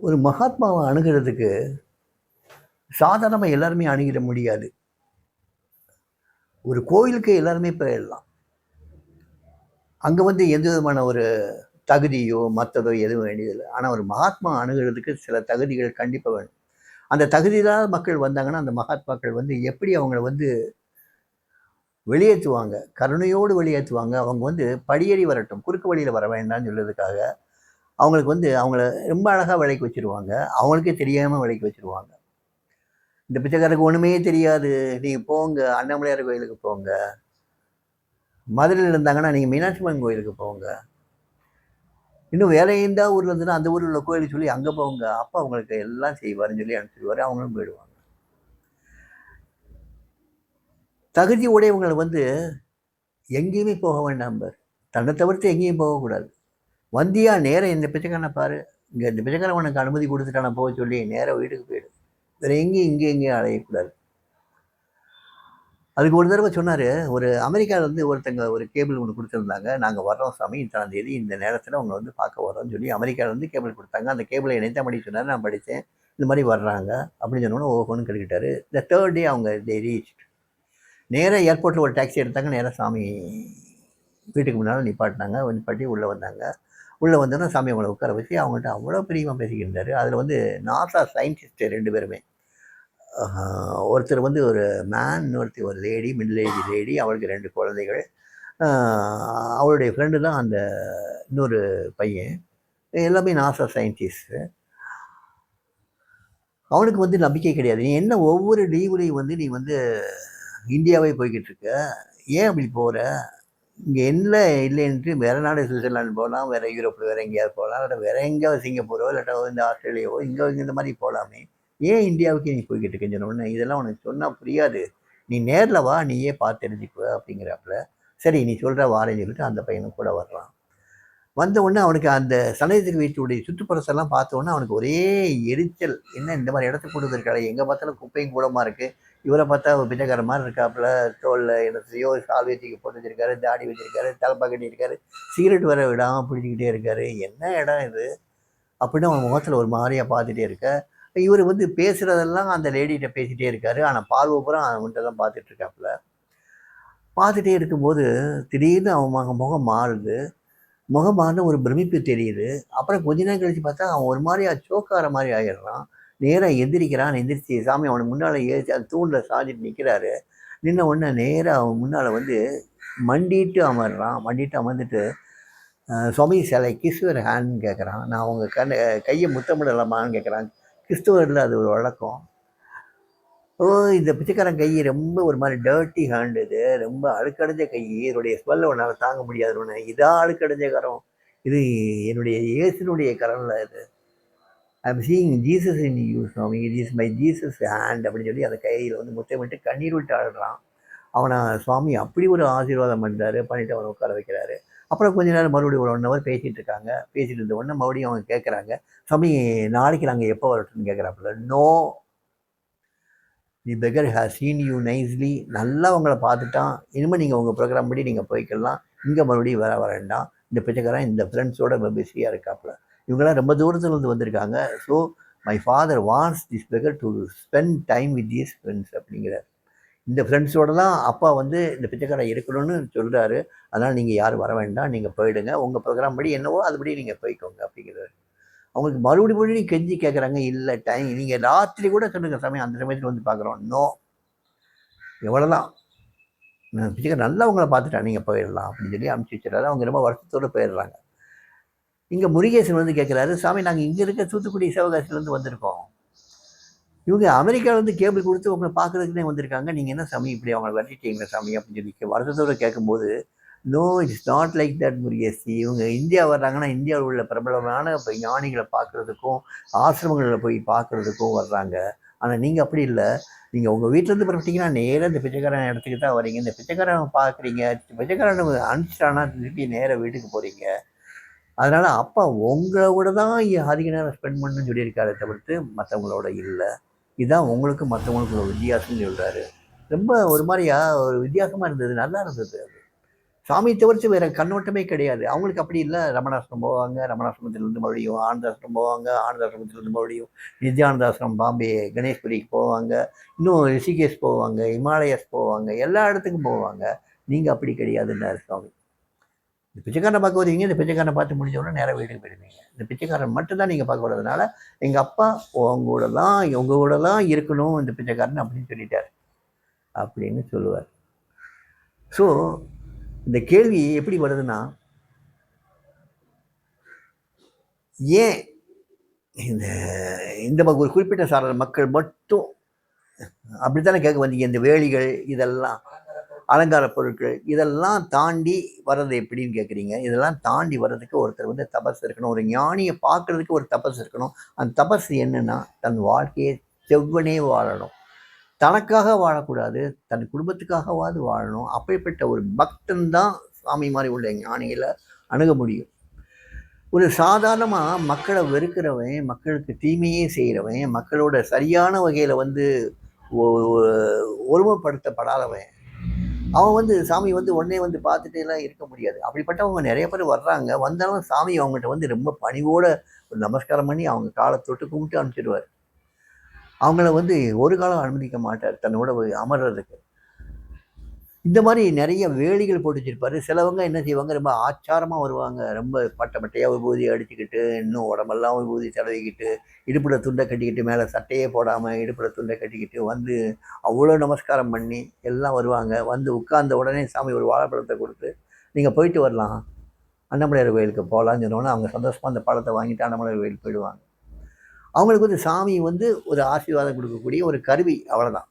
ஒரு மகாத்மாவை அணுகிறதுக்கு சாதாரணமாக எல்லாருமே அணுகிட முடியாது. ஒரு கோயிலுக்கு எல்லாருமே போயிடலாம். அங்கே வந்து எந்த விதமான ஒரு தகுதியோ மற்றதோ எதுவும் வேண்டியதில்லை. ஆனால் ஒரு மகாத்மா அணுகிறதுக்கு சில தகுதிகள் கண்டிப்பாக வேணும். அந்த தகுதியில்லாத மக்கள் வந்தாங்கன்னா அந்த மகாத்மாக்கள் வந்து எப்படி அவங்கள வந்து வெளியேற்றுவாங்க? கருணையோடு வெளியேற்றுவாங்க. அவங்க வந்து படியேறி வரட்டும் குறுக்கு வழியில் வர வேண்டாம்னு சொல்லுறதுக்காக அவங்களுக்கு வந்து அவங்கள ரொம்ப அழகாக விலைக்கு வச்சுருவாங்க. அவங்களுக்கே தெரியாமல் விலைக்கு வச்சுருவாங்க. இந்த பிச்சைக்காரருக்கு ஒன்றுமே தெரியாது. நீங்கள் போங்க அண்ணாமலையார் கோயிலுக்கு போங்க. மதுரையில் இருந்தாங்கன்னா நீங்கள் மீனாட்சி அம்மன் கோயிலுக்கு போங்க. இன்னும் வேற எந்த ஊரில் இருந்துன்னா அந்த ஊரில் உள்ள கோயிலுக்கு சொல்லி அங்கே போங்க. அப்பா அவங்களுக்கு எல்லாம் செய்வார்னு சொல்லி அனுப்பிச்சிடுவார். அவங்களும் போயிடுவாங்க. தகுதி உடையவங்களை வந்து எங்கேயுமே போக வேண்டாம் பார். தன்னை தவிர்த்து எங்கேயும் போகக்கூடாது. வந்தியா நேரம் இந்த பிச்சைக்காரனை பாரு. இங்கே இந்த பிச்சைக்காரன் உனக்கு அனுமதி கொடுத்துட்டான போக சொல்லி நேராக வீட்டுக்கு போயிடு. வேறு எங்கேயும் இங்கே எங்கேயும் அலையக்கூடாது. அதுக்கு ஒரு தடவை சொன்னார் ஒரு அமெரிக்காவில் இருந்து ஒருத்தங்க ஒரு கேபிள் ஒன்று கொடுத்துருந்தாங்க. நாங்கள் வர்றோம் சாமி இத்தனாம் தேதி இந்த நேரத்தில் அவங்க வந்து பார்க்க வரோம்னு சொல்லி அமெரிக்காவில் இருந்து கேபிள் கொடுத்தாங்க. அந்த கேபிளை இணைத்த மணி சொன்னார் நான் படித்தேன் இந்த மாதிரி வர்றாங்க அப்படின்னு சொன்னோன்னே ஓஹோன்னு கேட்டுக்கிட்டாரு இந்த தேர்ட் டே அவங்க தே ரீச் நேராக ஏர்போர்ட்டில் ஒரு டாக்ஸி எடுத்தாங்க நேராக சாமி வீட்டுக்கு முன்னால் நிப்பாட்டினாங்க நிப்பாட்டி உள்ளே வந்தாங்க. உள்ளே வந்தோன்னா சாமி அவங்கள உட்கார வச்சு அவங்கள்ட்ட அவ்வளோ பிரியமாக பேசிக்கிட்டாரு அதில் வந்து நாசா சயின்டிஸ்ட் ரெண்டு பேருமே ஒருத்தர் வந்து ஒரு மேன் ஒருத்தர் ஒரு லேடி மிடில் ஏஜ் லேடி அவளுக்கு ரெண்டு குழந்தைகள். அவளுடைய ஃப்ரெண்டு தான் அந்த இன்னொரு பையன். எல்லாமே நாசா சயின்டிஸ்ட்டு அவனுக்கு வந்து நம்பிக்கை கிடையாது. நீ என்ன ஒவ்வொரு லீவுலையும் வந்து நீ வந்து இந்தியாவே போய்கிட்டு இருக்க? ஏன் அப்படி போகிற இங்கே என்ன இல்லைன்ட்டு வேறு நாடு சுவிட்சர்லாந்து போகலாம் வேறு யூரோப்பில் வேறு எங்கேயாவது போகலாம் இல்லை வேறு எங்கேயாவது சிங்கப்பூரோ இல்லாட்டா இந்த ஆஸ்திரேலியாவோ இங்கே இந்த மாதிரி போகலாமே ஏன் இந்தியாவுக்கு நீ போய்கிட்டு இருக்கேன்னு சொன்ன இதெல்லாம் உனக்கு சொன்னால் புரியாது. நீ நேரில் வா நீயே பார்த்து தெரிஞ்சுக்குவ அப்படிங்கிறாப்புல. சரி நீ சொல்கிற வாரேன்னு சொல்லிட்டு அந்த பையனும் கூட வர்றான். வந்த உடனே அவனுக்கு அந்த சனேதர் வீட்டுடைய சுற்றுப்புறத்தெல்லாம் பார்த்த உடனே அவனுக்கு ஒரே எரிச்சல். என்ன இந்த மாதிரி இடத்துக்கு கொண்டு வந்திருக்காரு எங்கே பார்த்தாலும் குப்பையும் கூடமாக இருக்குது இவரை பார்த்தா ஒரு பிச்சைக்கார மாதிரி இருக்காப்புல தோலில் என்னத்தையோ சால் வச்சுக்கு போட்டு வச்சிருக்காரு தாடி வச்சிருக்காரு தலைப்பா கட்டியிருக்காரு சிகரெட் வர விடாமல் பிடிச்சிக்கிட்டே இருக்காரு. என்ன இடம் இது? அப்படின்னு அவன் முகத்தில் ஒரு மாதிரியாக பார்த்துட்டே இருக்க. இவர் வந்து பேசுகிறதெல்லாம் அந்த லேடிகிட்ட பேசிகிட்டே இருக்காரு. ஆனால் பார்வை பூரா அவன்கிட்ட தான் பார்த்துட்டு இருக்காப்புல. பார்த்துட்டே இருக்கும்போது திடீர்னு அவன் மக- முகம் மாறுது. முகம் மாறின ஒரு பிரமிப்பு தெரியுது. அப்புறம் கொஞ்ச நேரம் கழிச்சு பார்த்தா அவன் ஒரு மாதிரியாக சோக்கார மாதிரி ஆகிடுறான் நேராக எந்திரிக்கிறான் எந்திரிச்சு சாமி அவனுக்கு முன்னால் ஏறிச்சு அந்த தூணில் சாஞ்சிட்டு நிற்கிறாரு நின்ன உடனே நேராக அவன் முன்னால் வந்து மண்டிட்டு அமர்றான். மண்டிட்டு அமர்ந்துட்டு சுவாமி சிலை கிறிஸ்துவர் ஹேண்ட்னு கேட்குறான் நான் அவங்க கண் கையை முத்தமிடலாமான்னு கேட்குறான் கிறிஸ்துவரில் அது ஒரு வழக்கம். ஓ இந்த பிச்சைக்காரன் கை ரொம்ப ஒரு மாதிரி டர்ட்டி ஹேண்ட் இது. ரொம்ப அழுக்கடைஞ்ச கை. இதனுடைய ஸ்மெல்ல உன்னால் தாங்க முடியாது. உன்னை இதான் அழுக்கடைஞ்ச கரம். இது என்னுடைய இயேசுனுடைய கரம்ல இது. I'm seeing Jesus in you Swami. It is my Jesus hand அப்படின்னு சொல்லி அந்த கையில் வந்து முத்தமிட்டு கண்ணீர் விட்டு ஆடுறான் அவனை சுவாமி அப்படி ஒரு ஆசீர்வாதம் பண்ணுறாரு பண்ணிட்டு அவனை உட்கார வைக்கிறாரு. அப்புறம் கொஞ்ச நேரம் மறுபடியும் ஒரு ஒன் ஹவர் பேசிகிட்டு இருக்காங்க. பேசிட்டு இருந்த உடனே மறுபடியும் அவங்க கேட்குறாங்க சாமி நாளைக்கு நாங்கள் எப்போ வரட்டும்னு கேட்குறாப்புல no the beggar has seen you nicely நல்லா உங்களை பார்த்துட்டான். இனிமேல் நீங்கள் உங்கள் ப்ரோக்ராம் படி நீங்கள் போய்க்கலாம். இங்கே மறுபடியும் வர வேண்டாம் இந்த பிச்சைக்காரன் இந்த ஃப்ரெண்ட்ஸோட பிஸியாக இருக்காப்புல. இவங்களாம் ரொம்ப தூரத்துல இருந்து வந்திருக்காங்க. So my father wants this beggar to spend time with these friends அப்படிங்கிறார். இந்த ஃப்ரெண்ட்ஸோட தான் அப்பா வந்து இந்த பிச்சைக்காரன் இருக்கணும்னு சொல்கிறாரு அதனால் நீங்கள் யாரும் வர வேண்டாம். நீங்கள் போயிடுங்க. உங்கள் ப்ரோக்ராம் படி என்னவோ அதுபடி நீங்கள் போய்க்கோங்க அப்படிங்கிறாரு. அவங்களுக்கு மறுபடியும் மறுபடியும் கெஞ்சி கேட்குறாங்க இல்லை டைம் நீங்கள் ராத்திரி கூட சொல்லுங்கள் சமயம் அந்த சமயத்தில் வந்து பார்க்குறோம் நோ எவ்வளோதான் பிச்சைக்காரன் நல்லா உங்களை பார்த்துட்டா நீங்கள் போயிடலாம் அப்படின்னு சொல்லி அனுப்பிச்சி வச்சுறாரு அவங்க ரொம்ப வருஷத்தோடு போயிடுறாங்க. இங்கே முருகேசன் வந்து கேட்குறாரு சாமி நாங்கள் இங்கே இருக்க தூத்துக்குடி சிவகாசிலேருந்து வந்திருக்கோம். இவங்க அமெரிக்காவிலேருந்து கேபிள் கொடுத்து உங்களை பார்க்குறதுக்குனே வந்திருக்காங்க. நீங்கள் என்ன சாமி இப்படி அவங்களை விரட்டிட்டீங்களா சாமி? அப்படின்னு சொல்லி வருஷத்தோடு கேட்கும்போது no it's not like that Murugesi. இவங்க இந்தியா வர்றாங்கன்னா இந்தியாவில் உள்ள பிரபலமான இப்போ ஞானிகளை பார்க்குறதுக்கும் ஆசிரமங்களில் போய் பார்க்குறதுக்கும் வர்றாங்க. ஆனால் நீங்கள் அப்படி இல்லை. நீங்கள் உங்கள் வீட்டிலேருந்து புறப்பட்டீங்கன்னா நேராக இந்த பிச்சைக்காரன் இடத்துக்கு தான் வரீங்க இந்த பிச்சைக்காரன் பார்க்குறீங்க. பிச்சைக்காரன் அனுப்பிச்சிட்டானா திருப்பி நேராக வீட்டுக்கு போகிறீங்க அதனால் அப்பா உங்களோட தான் அதிக நேரம் ஸ்பெண்ட் பண்ணணும்னு சொல்லியிருக்காரு தவிர்த்து மற்றவங்களோட இல்லை. இதுதான் உங்களுக்கு மற்றவங்களுக்கு ஒரு வித்தியாசம்னு சொல்கிறாரு ரொம்ப ஒரு மாதிரியா ஒரு வித்தியாசமாக இருந்தது நல்லா இருந்தது அது. சாமி தவிர்த்து வேற கண்ணோட்டமே கிடையாது. அவங்களுக்கு அப்படி இல்லை. ரமணாசிரம் போவாங்க ரமணாசிரமத்திலிருந்து மறுபடியும் ஆனந்தாசிரம் போவாங்க ஆனந்தாசிரமத்திலிருந்து மறுபடியும் நித்யானந்தாசிரம் பாம்பே கணேஷ்புரிக்கு போவாங்க இன்னும் ரிஷிகேஷ் போவாங்க இமாலயஸ் போவாங்க எல்லா இடத்துக்கும் போவாங்க. நீங்கள் அப்படி கிடையாதுன்னாரு சுவாமி இந்த பிச்சைக்காரனை பார்க்க வருவீங்க இந்த பிச்சைக்காரனை பார்த்து முடிஞ்சவொடனே நேராக வீட்டுக்கு போயிடுவீங்க. இந்த பிச்சைக்காரன் மட்டும் தான் நீங்கள் பார்க்க வரதுனால எங்கள் அப்பா உங்க கூட தான் உங்க இருக்கணும் இந்த பிச்சைக்காரன் அப்படின்னு சொல்லிட்டார். அப்படின்னு சொல்லுவார். ஸோ இந்த கேள்வி எப்படி வருதுன்னா ஏன் இந்த இந்த ம- ஒரு குறிப்பிட்ட சார மக்கள் மட்டும் அப்படித்தானே கேட்க வந்தீங்க? இந்த வேலிகள் இதெல்லாம். அலங்கார பொருட்கள் இதெல்லாம் தாண்டி வர்றது எப்படின்னு கேட்குறீங்க இதெல்லாம் தாண்டி வர்றதுக்கு ஒருத்தர் வந்து தபஸ் இருக்கணும். ஒரு ஞானியை பார்க்குறதுக்கு ஒரு தபஸ் இருக்கணும். அந்த தபஸ் என்னென்னா தன் வாழ்க்கையை செவ்வனே வாழணும். தனக்காக வாழக்கூடாது தன் குடும்பத்துக்காகவாது வாழணும். அப்படிப்பட்ட ஒரு பக்தன் தான் சாமி மாதிரி உள்ள ஞானிகளை அணுக முடியும். ஒரு சாதாரணமாக மக்களை வெறுக்கிறவன் மக்களுக்கு தீமையே செய்கிறவன் மக்களோட சரியான வகையில் வந்து ஒருமைப்படுத்தப்படாதவன் அவன் வந்து சாமி வந்து உடனே வந்து பார்த்துட்டு எல்லாம் இருக்க முடியாது. அப்படிப்பட்டவங்க நிறைய பேர் வர்றாங்க. வந்தாலும் சாமி அவங்ககிட்ட வந்து ரொம்ப பணிவோடு ஒரு நமஸ்காரம் பண்ணி அவங்க காலை தொட்டு கும்பிட்டு அனுப்பிச்சிடுவார். அவங்கள வந்து ஒரு காலம் அனுமதிக்க மாட்டார். தன்னோட அமர்றதுக்கு இந்த மாதிரி நிறைய வேலிகள் போட்டு வச்சிருப்பாரு. சிலவங்க என்ன செய்வாங்க ரொம்ப ஆச்சாரமாக வருவாங்க. ரொம்ப பட்டை பட்டையாக விபூதி அடிச்சுக்கிட்டு இன்னும் உடம்பெல்லாம் விபூதி தடவிக்கிட்டு இடுப்பில் துண்டை கட்டிக்கிட்டு மேலே சட்டையே போடாமல் இடுப்பில் துண்டை கட்டிக்கிட்டு வந்து அவ்வளோ நமஸ்காரம் பண்ணி எல்லாம் வருவாங்க. வந்து உட்கார்ந்த உடனே சாமி ஒரு வாழைப்பழத்தை கொடுத்து நீங்கள் போயிட்டு வரலாம். அண்ணாமலையார் கோயிலுக்கு போகலான்னு சொன்னோன்னே அவங்க சந்தோஷமாக அந்த பழத்தை வாங்கிட்டு அண்ணாமலையார் கோயிலுக்கு போயிடுவாங்க. அவங்களுக்கு வந்து சாமி வந்து ஒரு ஆசீர்வாதம் கொடுக்கக்கூடிய ஒரு கருவி அவ்வளோதான்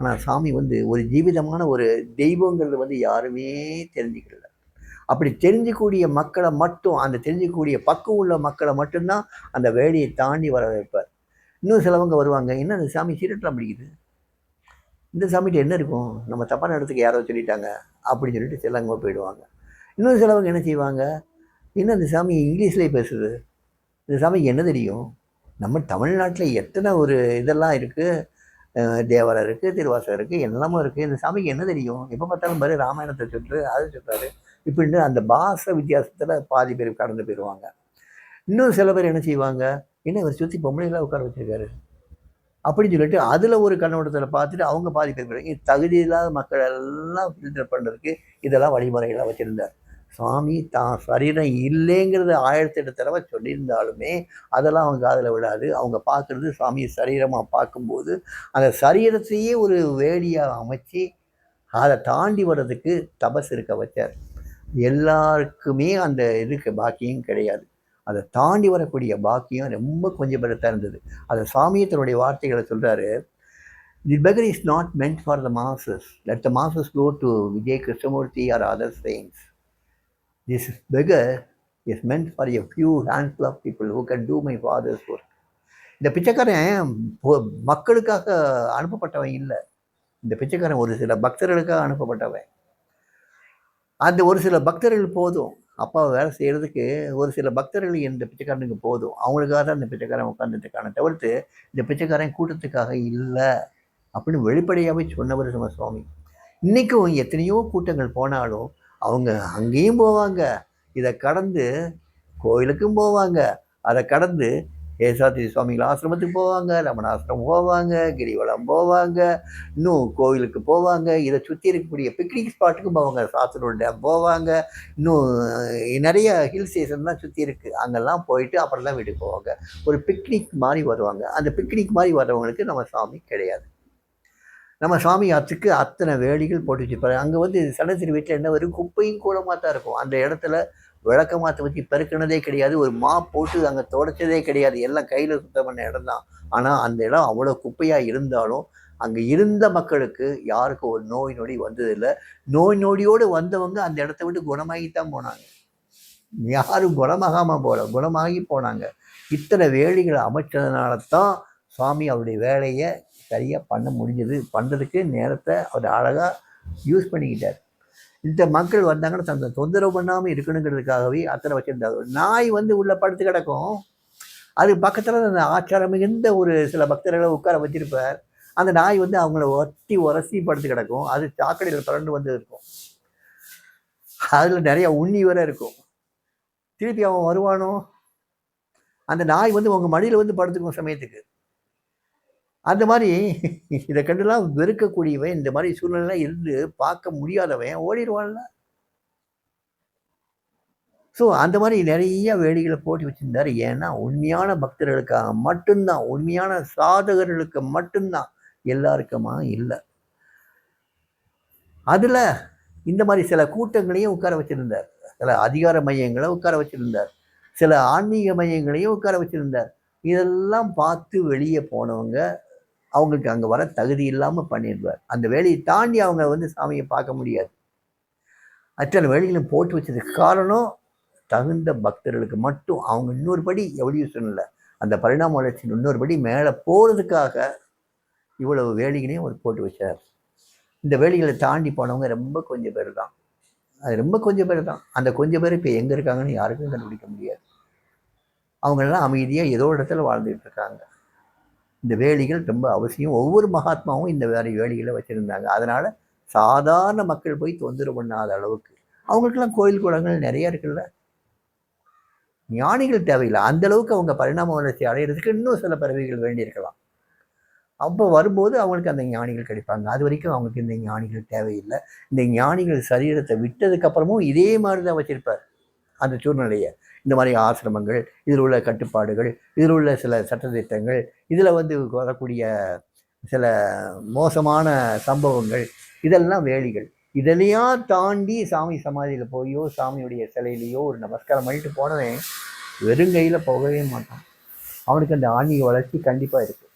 ஆனால் சாமி வந்து ஒரு ஜீவிதமான ஒரு தெய்வங்கிறது வந்து யாருமே தெரிஞ்சுக்கல. அப்படி தெரிஞ்சுக்கூடிய மக்களை மட்டும் அந்த தெரிஞ்சுக்கூடிய பக்குவம் உள்ள மக்களை மட்டும்தான் அந்த வேலையை தாண்டி வர வைப்பார். இன்னும் சிலவங்க வருவாங்க என்ன அந்த சாமி சீரட்டெலாம் பிடிக்குது? இந்த சாமிகிட்ட என்ன இருக்கும்? நம்ம தப்பான இடத்துக்கு யாரோ சொல்லிட்டாங்க அப்படின்னு சொல்லிட்டு சிலவங்க போயிடுவாங்க. இன்னும் சிலவங்க என்ன செய்வாங்க என்ன அந்த சாமி இங்கிலீஷ்லேயே பேசுது? இந்த சாமிக்கு என்ன தெரியும்? நம்ம தமிழ்நாட்டில் எத்தனை ஒரு இதெல்லாம் இருக்குது தேவரம் இருக்குது திருவாசகம் இருக்குது எல்லாமும் இருக்குது இந்த சாமிக்கு என்ன தெரியும்? எப்போ பார்த்தாலும் பாரு ராமாயணத்தை சொல்லிட்டு அதை சொல்கிறாரு இப்படின்னு அந்த பாச வித்தியாசத்தில் பாதி பேர் கடந்து போயிடுவாங்க இன்னும் சில பேர் என்ன செய்வாங்க? என்ன இவர் சுற்றி பொம்பளைகளாக உட்கார வச்சிருக்காரு. அப்படின்னு சொல்லிட்டு அதில் ஒரு கண்ணோட்டத்தில் பார்த்துட்டு அவங்க பாதி பேர் தகுதி இல்லாத மக்கள் எல்லாம் ஃபில்டர் பண்ணுறதுக்கு இதெல்லாம் வழிமுறைகளாக வச்சுருந்தார். சுவாமி தான் சரீரம் இல்லைங்கிறத ஆயிரத்தி எட்டு தடவை சொல்லியிருந்தாலுமே அதெல்லாம் அவங்க காதில் விடாது அவங்க பார்க்குறது சுவாமி சரீரமாக பார்க்கும்போது அந்த சரீரத்தையே ஒரு வேலியாக அமைச்சு அதை தாண்டி வர்றதுக்கு தபஸ் இருக்க வச்சார். எல்லாருக்குமே அந்த இதுக்கு பாக்கியம் கிடையாது. அதை தாண்டி வரக்கூடிய பாக்கியம் ரொம்ப கொஞ்சம் பேர்த்தான் இருந்தது. அதை சாமி தன்னுடைய வார்த்தைகளை சொல்கிறாரு the beggar is not meant for the masses let the masses go to Vijay Krishnamurthy or other science this beggar is meant for a few handful of people who can do my father's work. இந்த பிச்சைக்காரன் மக்களுக்காக அனுப்பப்பட்டவன் இல்லை. இந்த பிச்சைக்காரன் ஒரு சில பக்தர்களுக்காக அனுப்பப்பட்டவன். அந்த ஒரு சில பக்தர்கள் போதும். அப்பாவை வேலை செய்கிறதுக்கு ஒரு சில பக்தர்கள் இந்த பிச்சைக்காரனுக்கு போதும். அவங்களுக்காக தான் இந்த பிச்சைக்காரன் உட்காந்துட்டுருக்கான தவிர்த்து இந்த பிச்சைக்காரன் கூட்டத்துக்காக இல்லை அப்படின்னு வெளிப்படையாகவே சொன்னவர் நம்ம சுவாமி. இன்றைக்கும் எத்தனையோ கூட்டங்கள் போனாலும் அவங்க அங்கேயும் போவாங்க. இதை கடந்து கோயிலுக்கும் போவாங்க. அதை கடந்து ஏசாத்திரி சுவாமிகள் ஆசிரமத்துக்கு போவாங்க ரமணாசிரமம் போவாங்க கிரிவலம் போவாங்க இன்னும் கோயிலுக்கு போவாங்க. இதை சுற்றி இருக்கக்கூடிய பிக்னிக் ஸ்பாட்டுக்கும் போவாங்க. சாத்தனூர் டேம் போவாங்க. இன்னும் நிறைய ஹில் ஸ்டேஷன்லாம் சுற்றி இருக்குது அங்கெல்லாம் போயிட்டு அப்புறம்லாம் வீட்டுக்கு போவாங்க. ஒரு பிக்னிக் மாதிரி வருவாங்க. அந்த பிக்னிக் மாதிரி வர்றவங்களுக்கு நம்ம சாமி கிடையாது. நம்ம சாமி அத்துக்கு அத்தனை வேலிகள் போட்டு வச்சுருப்பாரு அங்கே வந்து சடத்திரி வீட்டில் என்ன வரும் குப்பையும் கூடமாக தான் இருக்கும். அந்த இடத்துல விளக்க மாற்ற வச்சு பெருக்கினதே கிடையாது. ஒரு மா போட்டு அங்கே தொடச்சதே கிடையாது. எல்லாம் கையில் சுத்தம் பண்ண இடம் தான். ஆனால் அந்த இடம் அவ்வளோ குப்பையாக இருந்தாலும் அங்கே இருந்த மக்களுக்கு யாருக்கும் ஒரு நோய் நொடி வந்ததில்லை நோய் நொடியோடு வந்தவங்க அந்த இடத்த விட்டு குணமாகி தான் போனாங்க. யாரும் குணமாகாமல் போகல குணமாகி போனாங்க. இத்தனை வேலிகளை அமைச்சதுனால தான் சுவாமி அவருடைய வேலையை சரியாக பண்ண முடிஞ்சது. பண்ணுறதுக்கு நேரத்தை அவர் அழகாக யூஸ் பண்ணிக்கிட்டார். இந்த மக்கள் வந்தாங்கன்னா தந்த தொந்தரவு பண்ணாமல் இருக்கணுங்கிறதுக்காகவே அத்தனை வச்சுருந்தாங்க நாய் வந்து உள்ள படுத்து கிடக்கும். அது பக்கத்தில் அந்த ஆச்சாரம் மிகுந்த ஒரு சில பக்தர்களை உட்கார வச்சிருப்பார். அந்த நாய் வந்து அவங்கள ஒட்டி உரசி படுத்து கிடக்கும். அது சாக்கடையில் பிறண்டு வந்து இருக்கும். அதில் நிறையா உண்ணி வர இருக்கும். திருப்பி அவன் வருவானோ? அந்த நாய் வந்து உங்கள் மடியில் வந்து படுத்துக்கும் சமயத்துக்கு. அந்த மாதிரி இதை கண்டுலாம் வெறுக்கக்கூடியவன் இந்த மாதிரி சூழ்நிலை இருந்து பார்க்க முடியாதவன் ஓடிடுவான்ல ஸோ அந்த மாதிரி நிறைய வேடிகளை போட்டி வச்சுருந்தார். ஏன்னா உண்மையான பக்தர்களுக்காக மட்டும்தான் உண்மையான சாதகர்களுக்கு மட்டும்தான் எல்லாருக்குமா இல்லை. அதில் இந்த மாதிரி சில கூட்டங்களையும் உட்கார வச்சுருந்தார். சில அதிகார மையங்களை உட்கார வச்சுருந்தார். சில ஆன்மீக மையங்களையும் உட்கார வச்சுருந்தார். இதெல்லாம் பார்த்து வெளியே போனவங்க அவங்களுக்கு அங்கே வர தகுதி இல்லாமல் பண்ணிடுவார். அந்த வேலையை தாண்டி அவங்க வந்து சாமியை பார்க்க முடியாது. அத்தனை வேலைகளும் போட்டு வச்சதுக்கு காரணம் தகுந்த பக்தர்களுக்கு மட்டும். அவங்க இன்னொரு படி எவல்யூஷன் இல்லை அந்த பரிணாம வளர்ச்சியின் இன்னொரு படி மேலே போகிறதுக்காக இவ்வளவு வேலைகளையும் அவர் போட்டு வச்சார். இந்த வேலைகளை தாண்டி போனவங்க ரொம்ப கொஞ்சம் பேர் தான். அது ரொம்ப கொஞ்சம் பேர் தான். அந்த கொஞ்சம் பேர் இப்போ எங்கே இருக்காங்கன்னு யாருக்கும் கண்டுபிடிக்க முடியாது. அவங்கெல்லாம் அமைதியாக ஏதோ இடத்துல வாழ்ந்துகிட்டு இருக்காங்க. இந்த வேலிகள் ரொம்ப அவசியம். ஒவ்வொரு மகாத்மாவும் இந்த மாதிரி வேலிகளை வச்சுருந்தாங்க. அதனால் சாதாரண மக்கள் போய் தொந்தரவு பண்ணாத அளவுக்கு. அவங்களுக்கெல்லாம் கோயில் குளங்கள் நிறைய இருக்குல்ல. ஞானிகள் தேவையில்லை. அந்த அளவுக்கு அவங்க பரிணாம வளர்ச்சி அடையிறதுக்கு இன்னும் சில பறவைகள் வேண்டியிருக்கலாம். அப்போ வரும்போது அவங்களுக்கு அந்த ஞானிகள் கிடைப்பாங்க. அது வரைக்கும் அவங்களுக்கு இந்த ஞானிகள் தேவையில்லை. இந்த ஞானிகள் சரீரத்தை விட்டதுக்கப்புறமும் இதே மாதிரி தான் வச்சுருப்பார். அந்த சூழ்நிலையை. இந்த மாதிரி ஆசிரமங்கள் இதில் உள்ள கட்டுப்பாடுகள் இதில் உள்ள சில சட்டத்திட்டங்கள் இதில் வந்து வரக்கூடிய சில மோசமான சம்பவங்கள் இதெல்லாம் வேலிகள். இதெல்லாம் தாண்டி சாமி சமாதியில் போயோ சாமியுடைய சிலையிலையோ ஒரு நமஸ்காரம் பண்ணிட்டு போனவன் வெறுங்கையில் போகவே மாட்டான். அவனுக்கு அந்த ஆன்மீக வளர்ச்சி கண்டிப்பாக இருக்குது